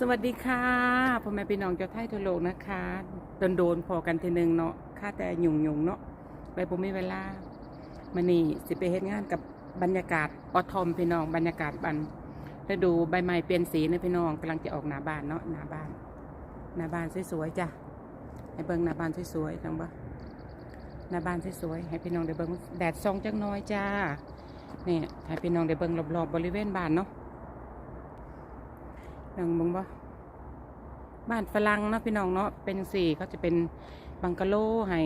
สวัสดีค่ะพ่อแม่พี่น้องเจ้าไทยทั่วโลกนะคะโดนโดนพอกันทีหนึ่งเนาะค่าแต่หยุ่งหยุ่งเนาะไปผมมีเวลามานี่สิไปเฮ็ดงานกับบรรยากาศออทอมพี่น้องบรรยากาศบันฤดูใบไม้เปลี่ยนสีนะพี่น้องกำลังจะออกหน้าบ้านเนาะหน้าบ้านหน้าบ้านสวยๆจ้ะให้เบิ่งหน้าบ้านสวยๆน้องบ่หน้าบ้านสวยๆให้พี่น้องได้เบิ่งแดดส่องจักหน้อยจ้าเนี่ยให้พี่น้องได้เบิ่งรอบๆบริเวณบ้านเนาะ น้องบังบ่บ้านฝรั่งเนาะพี่น้องเนาะเป็นสี่เขาจะเป็นบังกะโลให้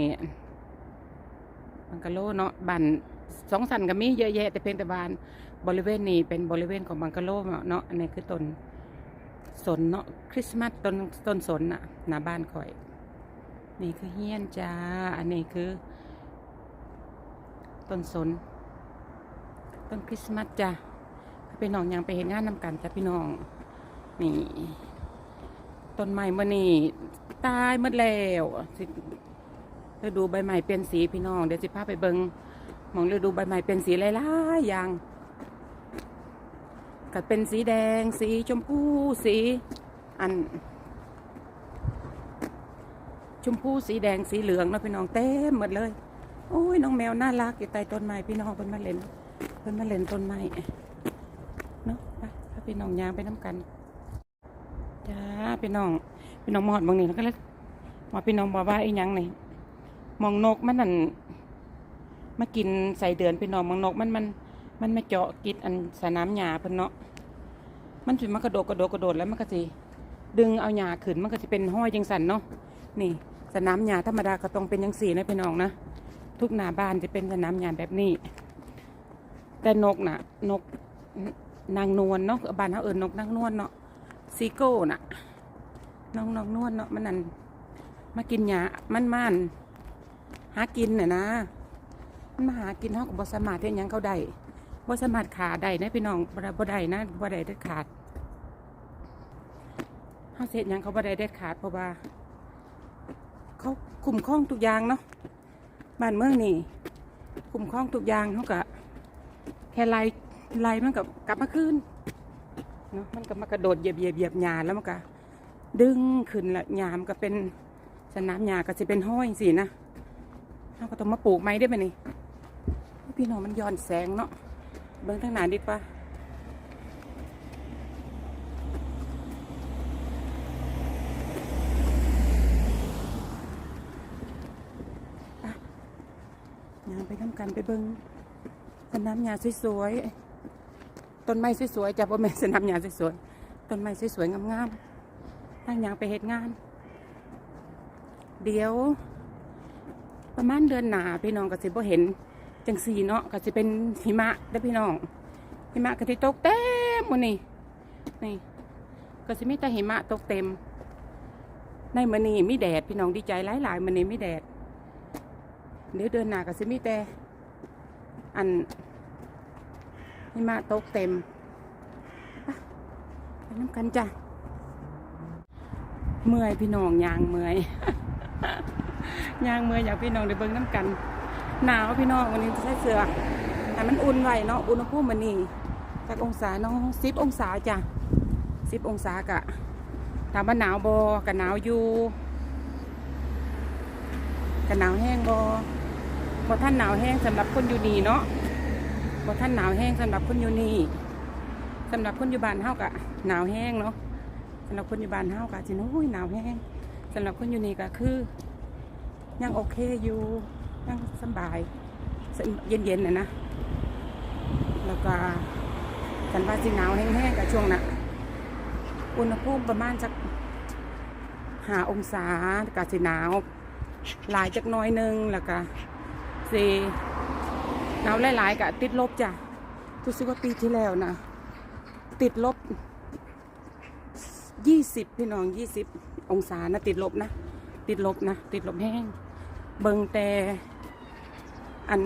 บังกะโลเนาะบ้านสองสันก็มีเยอะแยะแต่เพียงแต่บ้านบริเวณนี้เป็นบริเวณของบังกะโลเนาะอันนี้คือต้นสนเนาะคริสต์มาสต้นต้นสนน่ะหน้าบ้านข่อย นี่คือเฮียนจ้าอันนี้คือต้นสนต้นคริสต์มาสจ้าพี่น้องยังไปเห็นงานนำกันจ้ะพี่น้อง นี่ต้นไม้มื่อนี่ตายหมดแล้วสิฤดูใบไม้เปลี่ยนสีพี่น้องเดี๋ยวสิพาไปเบิงมองฤดูใบไม้เปลี่ยนสีหลายๆอย่างก็เป็นสีแดง สีชมพูสีอัน ชมพูสีแดงสีเหลืองนะพี่น้องเต็มหมดเลยโอ้ยน้องแมวน่ารักอยู่ใต้ต้นไม้พี่น้องเพิ่นมาเล่นเพิ่นมาเล่นต้นไม้เนาะไปพี่น้องยางไปน้ำกัน พี่น้อง พี่น้องมอดบางนี่แล้วก็เลยมาพี่น้องบอกว่าไอ้ยังนี่มองนกมันนั่นมากินใส่เดือนพี่น้องมองนกมันมัน มันมาเจาะกิดอันสนามหญ้าเพิ่นเนาะมันสิมากระโดดกระโดดกระโดดแล้วมันก็สิดึงเอาหญ้าขึ้นมันก็สิเป็นห้อยจังสันเนาะนี่ สนามหญ้าธรรมดาก็ต้องเป็นจังสี่นะพี่น้องนะทุกหน้าบ้านจะเป็นสนามหญ้าแบบนี้ แต่นกน่ะ นกนางนวลเนาะบ้านเขาเอิญนกนางนวลเนาะซีโก้น่ะ น้องน้องนวลเนาะมันนั่นมากินหญ้ามันมันหากินน่ะนะ มันมาหากินเฮากับบสมารถเฮ็ดหยังเขาได้บ่สมารถขาได้นะพี่น้องบ่ได้บ่ได้นะบ่ได้เด็ดขาดเฮาเฮ็ดหยังเขาบ่ได้เด็ดขาดเพราะว่าเขาคุมครองทุกอย่างเนาะบ้านเมืองนี่คุมครองทุกอย่างเฮาก็แค่ไล่ไล่มันก็กลับมาคืนเนาะมันก็มากระโดดเหยียบเหยียบเหยียบหญ้าแล้วมันก็ ดึงขึ้นละหญ้ามก็เป็นสนามหญ้าก็จะเป็นห้อยสินะเราก็ต้องมาปลูกไม้ได้ไหมนี่พี่น้องมันย้อนแสงเนาะเบิ้งทั้งหนาดีปะไปยางไปทำกันไปเบิ้งสนามหญ้าสวยๆต้นไม้สวยๆจะพ่แม่สนามหญ้าสวยๆต้นไม้สวยๆงามๆ ตั้งยางไปเหตุงาน เดี๋ยว ประมาณเดือนหนาพี่น้องก็สิบ่เห็น จังสีเนาะก็สิเป็นหิมะเด้พี่น้องหิมะก็ที่ตกเต็มหมดนี่นี่ก็สิมีแต่หิมะตกเต็ม ในมื้อนี้มีแดดพี่น้องดีใจหลายๆมื้อนี้มีแดดเดี๋ยวเดือนหนาก็สิมีแต่อันหิมะตกเต็มไปน้ำกันจ้ะ เมื่อยพี่น้องยางเมื่อยยางเมื่อยอยากพี่น้องได้เบิ่งน้ำกัน หนาวพี่น้องวันนี้ใส่เสื้อให้มันอุ่นไวเนาะอุณหภูมิมันนี่จากองศาเนาะสิบองศาจ้ะสิบองศากะถามว่าหนาวบอกะหนาวอยู่กะหนาวแห้งบอท่านหนาวแห้งสำหรับคนอยู่นี่เนาะบ่ท่านหนาวแห้งสำหรับคนอยู่นี่สำหรับคนอยู่บ้านเฮากะหนาวแห้งเนาะ สำหรับคนอยู่บ้านเฮากะสิโอ้ยหนาวแห้งสำหรับคนอยู่นี่ก็คือ ยังโอเคอยู่ยังสบายเย็นๆน่ะนะแล้วก็กันว่าสิหนาวแห้งๆกับช่วงน่ะอุณหภูมิประมาณสักหาองศากะสิหนาว หลายจักน้อยหนึงแล้วก็สิหนาวหลายๆกะติดลบจ้ะรู้สึกว่าปีที่แล้วนะติดลบ ยี่สิบพี่น้องยี่สิบองศานะติดลบนะ ติดลบนะ ติดลบแห้ง เบิงแต่อัน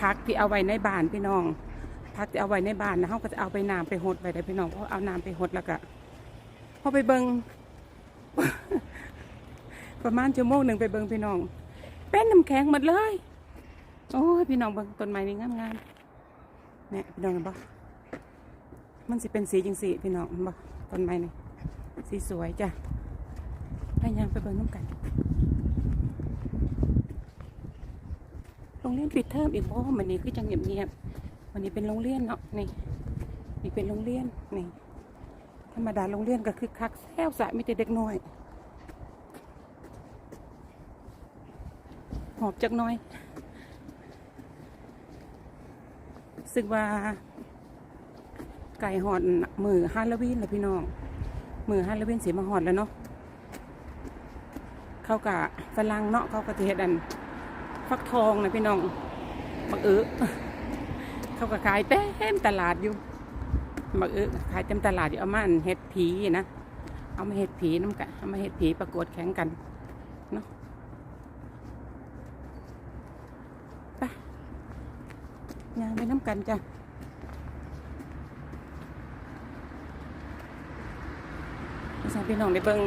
พักที่เอาไว้ในบ้านพี่น้องพักที่เอาไว้ในบ้านนะเขาก็จะเอาไปน้ำไปหดไว้ได้พี่น้องเพราะเอาน้ำไปหดแล้วก็พอไปเบิงประมาณชั่วโมงหนึ่งไปเบิงพี่น้อง เป็นน้ำแข็งหมดเลย โอ้ยพี่น้องเบิงต้นไม้นี่งามงามๆเนี่ยพี่น้องเห็นบ่ มันสิเป็นสีจังสีพี่น้องเห็นบ่ต้นไม้นี่สีสวยจ้ะไปยังไปเบิ่งน้ำกันโรงเรียนปิดเทอมอีกบ่มันนี้คือจังเงียบๆวันนี้เป็นโรงเรียนเนาะนี่นี่เป็นโรงเรียนนี่ธรรมดาโรงเรียนก็คือคักแซวสะมีแต่เด็กน้อยหอบจักน้อยซึ่งว่า ไก่หอดมือฮาโลวีนเลยพี่น้องมือฮาโลวีนสีมาหอดแล้วเนาะเขากะฝรั่งเนาะเขากะเฮ็ดอันฟักทองนะพี่น้องบักเออเขาก็ขายเต็มตลาดอยู่บักเออขายเต็มตลาดอยู่เอามาอันเฮ็ดผีนะเอามาเฮ็ดผีน้ำกันเอามาเฮ็ดผีประกวดแข่งกันเนาะไปย่างไปน้ำกันจ้ะ พี่สาวพี่น้องได้เบิ่ง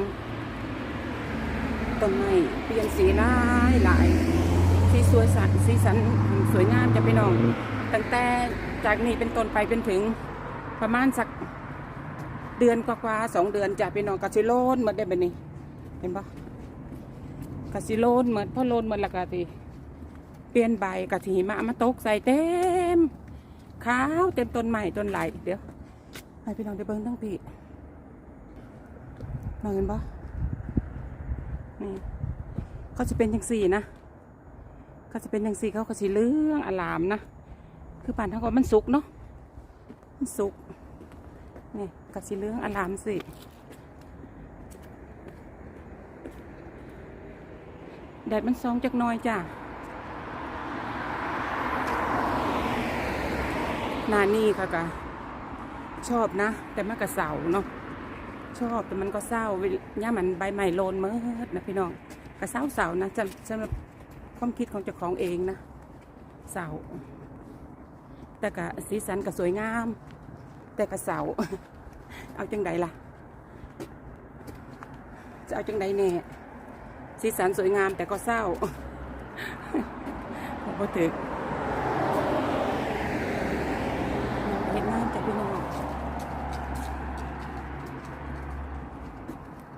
ต้นไม้เปลี่ยนสีหลายหลายสีสวยสันสีสันสวยงามจะพี่น้อง ตั้งแต่จากนี้เป็นต้นไปเป็นถึงประมาณสักเดือนกว่าๆสองเดือนจะพี่น้องกะสิโลนหมดได้แบบนี้ เห็นปะกะสิโลนหมดพ่อโลนหมดและกะทีเปลี่ยนใบกะทีมามาตกใส่เต็มขาวเต็มต้นใหม่ต้นไหลเดี๋ยวให้พี่น้องได้เบิ้งทั้งพี่ น้องเห็นปะนี่เขาจะเป็นจังสี่นะ ก็จะเป็นอย่างสี่เขาก็สีเหลืองอลามนะ คือป่านทั้งหมดมันสุกเนาะ มันสุก นี่ก็สีเหลืองอลามสิแดดมันซองจักน้อยจ้ะนานี่ค่ะกะชอบนะ แต่มันก็เศร้าเนาะ ชอบแต่มันก็เศร้าเวลย่ามันใบใหม่โลนเมื่ดนะพี่น้องก็เศร้าเศร้านะจำสำหรับความคิดของเจ้าของเองนะเสาแต่กะสีสันก็สวยงาม แต่กะเสาเอาจังใดล่ะ จะเอาจังใดแน่สีสันสวยงามแต่ก็เศร้าผมก็ถึกเห็นน้ำจากพี่น้อง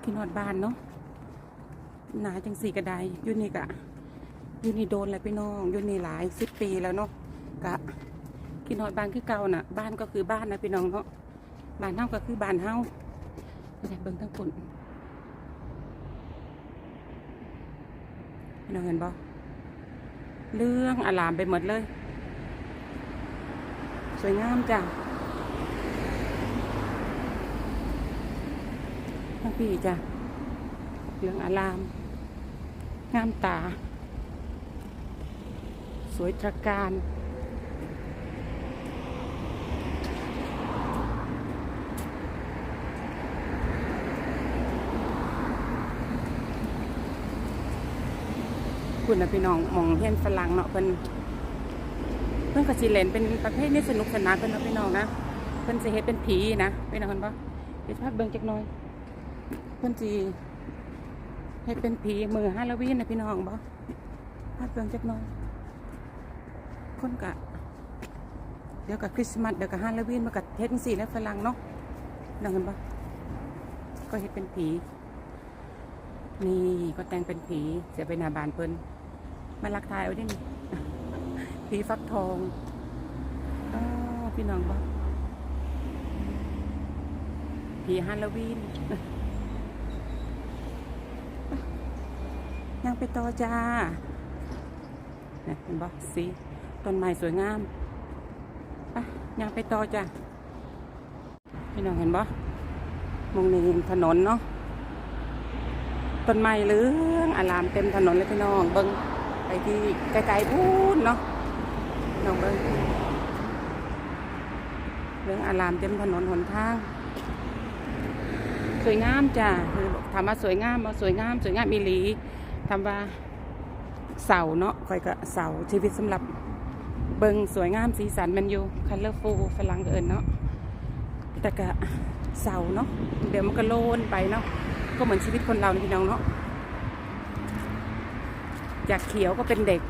กิน หอดบานเนาะหนาจังสีกระไดยูนี่กะยูนี่โดนแล้วพี่น้องยูนี่หลายสิบปีแล้วเนาะกะกินหอดบ้านคือเก่าน่ะ บ้านก็คือบ้านนะพี่น้องเนาะบ้านเฮาก็คือบ้านเฮาไม่เบิ่งทั้งคนพี่น้องเห็นบ่เรื่องอลามไปหมดเลย สวยงามจ้ะ ทั้งพี่จ้ะเรื่องอาลาม งามตา สวยตระการคุณนะพี่น้องมองเห็นฝรั่งเนาะเพิ่นเพิ่นก็สิเลนเป็นประเภทนี้สนุกสนานเพิ่นเนาะพี่น้องนะเพิ่นสิเฮ็ดเป็นผีนะพี่น้องเห็นปะเดี๋ยวภาพเบิ่งจักหน่อย เพิ่อนสิเฮ็ดเป็นผีมือฮาโลวีนนะพี่น้องบ่ภาพเบิ่งจักน่อยคนกะ เดี๋ยวกับคริสต์มาสเดี๋ยวกับฮาโลวีนมากับเฮ็ดจังซี่แล้วฝรั่งเนาะน้องเห็นปะก็เฮ็ดเป็นผี นี่ก็แต่งเป็นผีเสียไปนาบานเพิ่นมาลักทายเอาดิผีฟักทองอพี่น้องบ่ผีฮาโลวีน ยังไปต่อจ้าเห็นบ่สีต้นไม้สวยงามไปยังไปต่อจ้าพี่น้องเห็นบ่มองนี่ถนนเนาะต้นไม้เหลืองอารามเต็มถนนเลยพี่น้องเบิ้งไปที่ไกลๆพูนเนาะน้องเบิ้งเหลืองอารามเต็มถนนหนทาง สวยงามจ้ะคือถามว่าสวยงามมาสวยงาม สวยงามอีหลี ทำว่าเสาเนาะคอยก็เสาชีวิตสำหรับเบิงสวยงามสีสันมันอยู่คัลเลอร์ฟูลฝรั่งเอินเนาะแต่ก็เสาเนาะเดี๋ยวมันก็โลนไปเนาะก็เหมือนชีวิตคนเรานี่พี่น้องเนาะจากเขียวก็เป็นเด็ก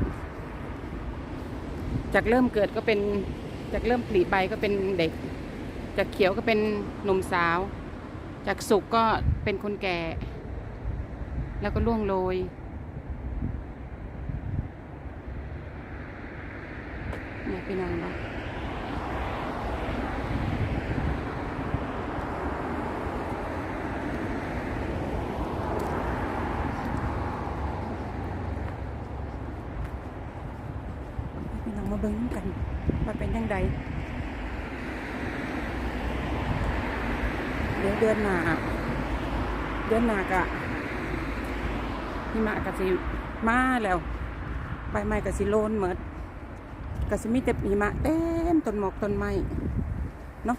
จากเริ่มเกิดก็เป็นจากเริ่มผลิใบก็เป็นเด็ก จากเขียวก็เป็นหนุ่มสาว จากสุกก็เป็นคนแก่ แล้วก็ล่วงโรย เนี่ยพี่น้องเนาะพี่น้องมาเบิ้งกันว่าเป็นยังไงเดี๋ยวเดือนหน้าเดือนหน้ากะหิมะกะสิมาแล้วใบไม้กะสิโลนเหมืด กะสิมีแต่หิมะเต็มต้นหมอกต้นไม้เนาะ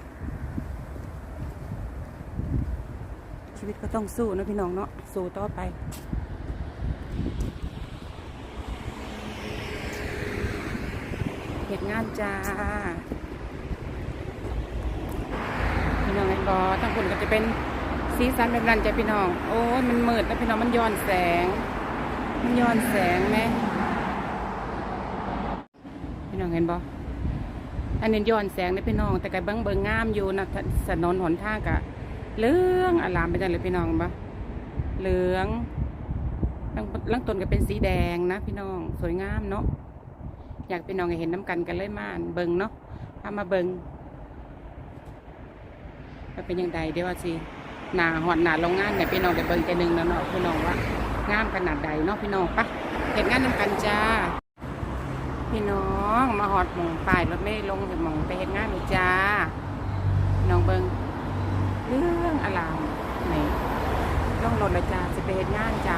ชีวิตก็ต้องสู้นะพี่น้องเนาะสู้ต่อไปเหตุงานจ้าพี่น้องไอ้บอทั้งคนก็จะเป็นสีสันแบบนั้นจ้ะพี่น้อง โอ้ยมันมืดนะพี่น้องมันย้อนแสง มันย้อนแสงไหม องเห็นบออันนี้ย้อนแสงนะพี่น้อง แต่ก็เบิ้งเบิ้งงามอยู่นะถนนหนทางกะเหลืองอลามไปจังเลยพี่น้องบอเหลืองลังงต้นก็เป็นสีแดงนะพี่น้องสวยงามเนาะอยากพี่น้องเห็นน้ำกันกันเลยมานเบิงเนาะพามาเบิงว่าเป็นยังไงเดี๋ยวว่าสิหนาหอดหนาโรงงานเนี่ยพี่น้องไปเบิงแต่หนึ่งแล้วเนาะพี่น้องว่างามขนาดใดเนาะพี่น้องปะเห็นงานน้ำกันจ้า พี่น้องมาหอดหมองป้ายรถไม่ลงจากหมองไปเห็นงานนี่จ้า น้องเบิงเรื่องอลามไหนลงรถเลยจ้าสิไปเห็นงานจ้า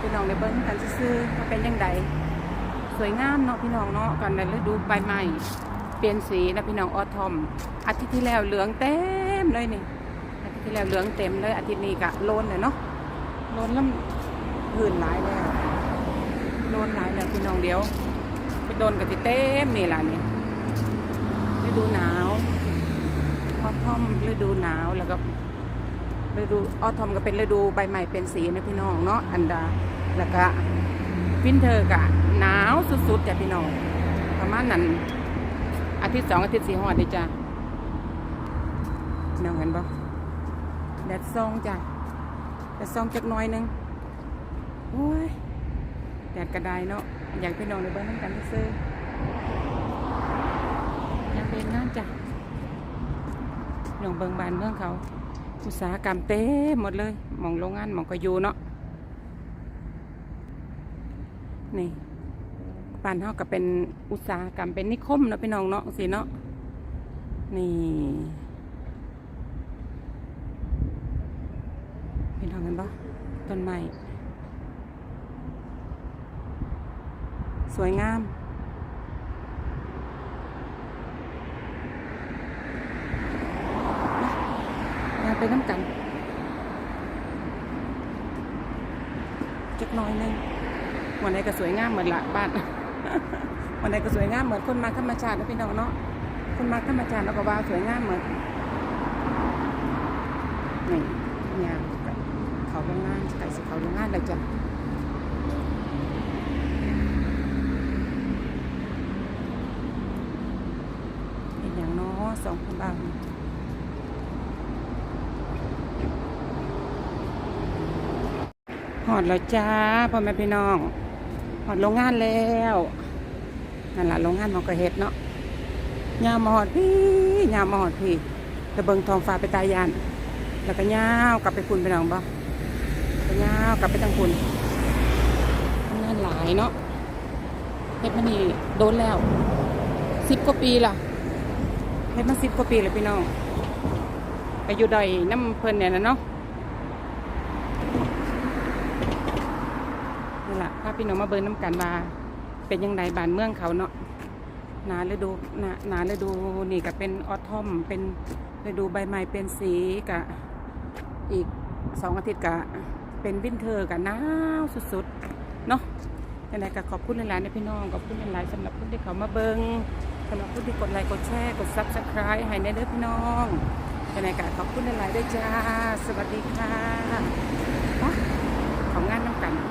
พี่น้องในเบิ้งกันซื่อๆว่าเป็นยังไงสวยงามเนาะพี่น้องเนาะกันในฤดูใบไม้เปลี่ยนสีนะพี่น้องออทอมอาทิตย์ที่แล้วเหลืองเต็มเลยนี่อาทิตย์ที่แล้วเหลืองเต็มเลยอาทิตย์นี้กะโลนเลยเนาะโลนแล้วผื่นหลายแล้ว โลนหลายแล้วพี่น้องเดียวไปโดนกับที่เต็มนี่ล่ะนี่ฤดูหนาวออทอมฤดูหนาวแล้วก็ฤดูออทอมก็เป็นฤดูใบไม้เป็นสีนะพี่น้องเนาะอันดาแล้วก็วินเทอร์กะหนาวสุดๆจ้ะพี่น้องประมาณนั้นอาทิตย์สองอาทิตย์สี่หอดเลยจ้ะน้องเห็นปะแดดซองจ้ะแดดซองจักน้อยหนึงโอ้ย ดดกระไดเนาะอยากพี่น้องในเบิ้งน้ำกันซื้อๆอยากเป็นงานจ้ะน้องเบิ้งบานเมืองเขาอุตสาหกรรมเต็มหมดเลยมองโรงงานมองกอยูเนาะนี่บานเฮาก็เป็นอุตสาหกรรมเป็นนิคมเนาะพี่น้องเนาะสิเนาะนี่พี่น้องกันปะต้นไม้ สวยงามมามาไปน้ำกันจักหน้อยหนึงวันไหนก็สวยงามเหมือนละบ้านวันไหนก็สวยงามเหมือนคนมาธรรมชาตินะพี่น้องเนาะคนมาธรรมชาติแล้วก็ว่าสวยงามเหมือนนี่งามกับเขาโรงงานไก่สิเขาโรงงานเลยจ้ะเป็น อย่างเน้อสองคนบางหอดแล้วจ้าพ่อแม่พี่น้องหอดโรงงานแล้วนั่นแหละโรงงานของกระเฮ็ดเนาะยามมาหอดพี่ยามมาหอดพี่ต่เบิงทองฟ้าไปตายยาน แล้วก็ยาวกลับไปคุณไปหนองบ่ก็ยาวกลับไปทางคุณทำงานหลายเนาะเฮ็ดมานี่โดนแล้วสิบกว่าปีล่ะ ฮ็ดมาสิบกว่าปีเลยพี่น้อง ไปอยู่ดอยน้ำเพลินเนี่ยนะเนาะนี่แหละพาพี่น้องมาเบิร์น้ำกันมาเป็นยังไงบานเมืองเขาเนาะหนาฤดูหนาหนาฤดูนี่ก็เป็นออทอมเป็นฤดูใบไม้เป็นสีกะอีกสองอาทิตย์กะเป็นวินเทอร์กะหนาวสุดๆ เนาะยังไงก็ขอบคุณหลายๆนะพี่น้อง ขอบคุณหลายๆสำหรับผู้ที่เขามาเบิง สนหรับผู้ที่กดไลค์กดแชร์กดซับสไคร b e ให้แน่เด้อพี่น้องจะในการขอบคุณหลายๆด้วยจ้า สวัสดีค่ะของงานน้ำกัน